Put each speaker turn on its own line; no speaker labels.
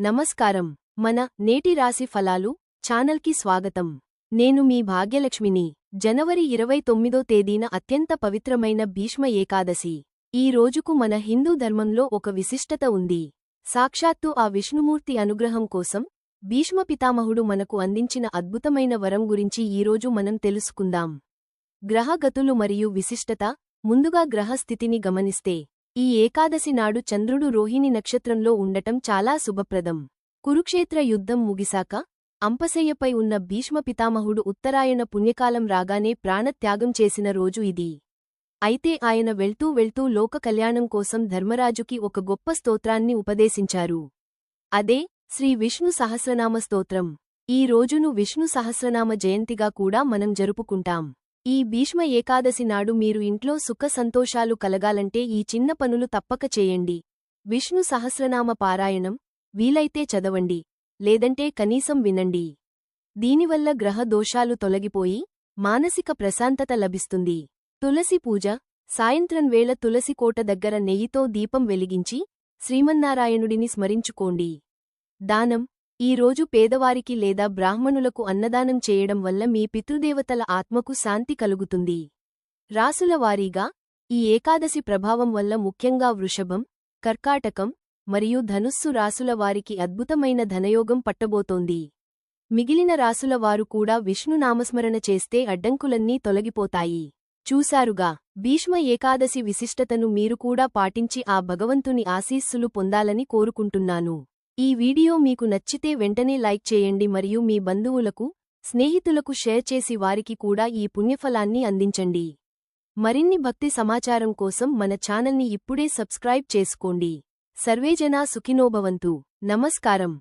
నమస్కారం. మన నేటి రాశి ఫలాలు ఛానల్కి స్వాగతం. నేను మీ భాగ్యలక్ష్మిని. జనవరి ఇరవై తొమ్మిదో తేదీన అత్యంత పవిత్రమైన భీష్మ ఏకాదశి. ఈ రోజుకు మన హిందూ ధర్మంలో ఒక విశిష్టత ఉంది. సాక్షాత్తు ఆ విష్ణుమూర్తి అనుగ్రహం కోసం భీష్మ పితామహుడు మనకు అందించిన అద్భుతమైన వరం గురించి ఈరోజు మనం తెలుసుకుందాం. గ్రహగతులు మరియు విశిష్టత ముందుగా గ్రహస్థితిని గమనిస్తే ఈ ఏకాదశి నాడు చంద్రుడు రోహిణి నక్షత్రంలో ఉండటం చాలా శుభప్రదం. కురుక్షేత్ర యుద్ధం ముగిశాక అంపశయ్యపై ఉన్న భీష్మ పితామహుడు ఉత్తరాయణ పుణ్యకాలం రాగానే ప్రాణత్యాగం చేసిన రోజు ఇది. అయితే ఆయన వెళ్తూ వెళ్తూ లోక కళ్యాణం కోసం ధర్మరాజుకి ఒక గొప్ప స్తోత్రాన్ని ఉపదేశించారు. అదే శ్రీ విష్ణు సహస్రనామ స్తోత్రం. ఈ రోజును విష్ణు సహస్రనామ జయంతిగా కూడా మనం జరుపుకుంటాం. ఈ భీష్మ ఏకాదశి నాడు మీరు ఇంట్లో సుఖ సంతోషాలు కలగాలంటే ఈ చిన్న పనులు తప్పక చేయండి. విష్ణు సహస్రనామ పారాయణం వీలైతే చదవండి లేదంటే కనీసం వినండి. దీనివల్ల గ్రహ దోషాలు తొలగిపోయి మానసిక ప్రశాంతత లభిస్తుంది. తులసి పూజ సాయంత్రం వేళ తులసి కోట దగ్గర నెయ్యితో దీపం వెలిగించి శ్రీమన్నారాయణుడిని స్మరించుకోండి. దానం ఈ రోజు పేదవారికి లేదా బ్రాహ్మణులకు అన్నదానం చేయడం వల్ల మీ పితృదేవతల ఆత్మకు శాంతి కలుగుతుంది. రాసుల వారీగా ఈ ఏకాదశి ప్రభావం వల్ల ముఖ్యంగా వృషభం కర్కాటకం మరియు ధనుస్సు రాసుల వారికి అద్భుతమైన ధనయోగం పట్టబోతోంది. మిగిలిన రాసుల వారు కూడా విష్ణునామస్మరణ చేస్తే అడ్డంకులన్నీ తొలగిపోతాయి. చూశారుగా భీష్మ ఏకాదశి విశిష్టతను మీరు కూడా పాటించి ఆ భగవంతుని ఆశీస్సులు పొందాలని కోరుకుంటున్నాను. ఈ వీడియో మీకు నచ్చితే వెంటనే లైక్ చేయండి మరియు మీ బంధువులకు స్నేహితులకు షేర్ చేసి వారికి కూడా ఈ పుణ్యఫలాన్ని అందించండి. మరిన్ని భక్తి సమాచారం కోసం మన ఛానల్ని ఇప్పుడే సబ్స్క్రైబ్ చేసుకోండి. సర్వేజనా సుఖినోభవంతు. నమస్కారం.